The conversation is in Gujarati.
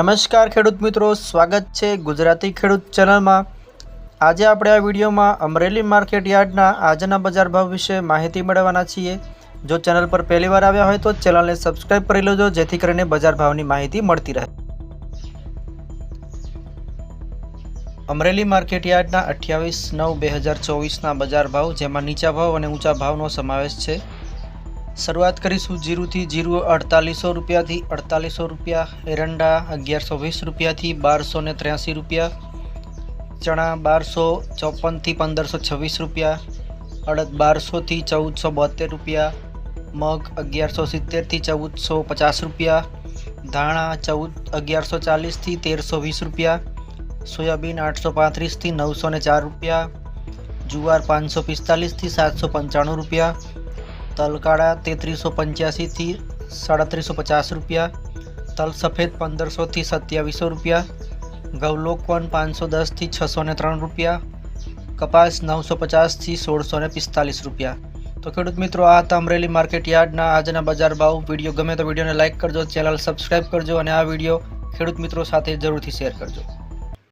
નમસ્કાર ખેડૂત મિત્રો, સ્વાગત છે ગુજરાતી ખેડૂત ચેનલમાં. આજે આપણે આ વિડીયોમાં અમરેલી માર્કેટ યાર્ડના આજના બજાર ભાવ વિશે માહિતી મેળવવાના છીએ. જો ચેનલ પર પહેલીવાર આવ્યા હોય તો ચેનલને સબસ્ક્રાઈબ કરી લેજો, જેથી કરીને બજાર ભાવની માહિતી મળતી રહે. અમરેલી માર્કેટ યાર્ડના અઠ્યાવીસ નવ બે હજાર ચોવીસના બજાર ભાવ, જેમાં નીચા ભાવ અને ઊંચા ભાવનો સમાવેશ છે. શરૂઆત કરીશું જીરુથી જીરું અડતાલીસો રૂપિયાથી અડતાલીસો રૂપિયા, એરંડા અગિયારસો વીસ રૂપિયાથી બારસો ને ત્ર્યાસી રૂપિયા, ચણા બારસો ચોપનથી પંદરસો છવ્વીસ રૂપિયા, અડદ બારસોથી ચૌદસો બોતેર રૂપિયા, મગ અગિયારસો સિત્તેરથી ચૌદસો પચાસ રૂપિયા, ધાણા ચૌદ અગિયારસો ચાલીસથી તેરસો વીસ રૂપિયા, સોયાબીન આઠસો પાંત્રીસથી નવસો ને ચાર રૂપિયા, જુવાર પાંચસો પિસ્તાલીસથી સાતસો પંચાણું રૂપિયા તલકાળા તેત્રીસો પંચ્યાસીથી સાડત્રીસો પચાસ રૂપિયા, તલ સફેદ પંદરસોથી સત્યાવીસો રૂપિયા ગૌલોકવન પાંચસો દસથી છસો ને ત્રણ રૂપિયા, કપાસ નવસો પચાસથી સોળસો ને પિસ્તાલીસ રૂપિયા. તો ખેડૂત મિત્રો, આ હતા અમરેલી માર્કેટ યાર્ડના આજના બજાર ભાવ વીડિયો ગમે તો વિડીયોને લાઇક કરજો, ચેનલ સબસ્ક્રાઇબ કરજો અને આ વીડિયો ખેડૂત મિત્રો સાથે જરૂરથી શેર કરજો.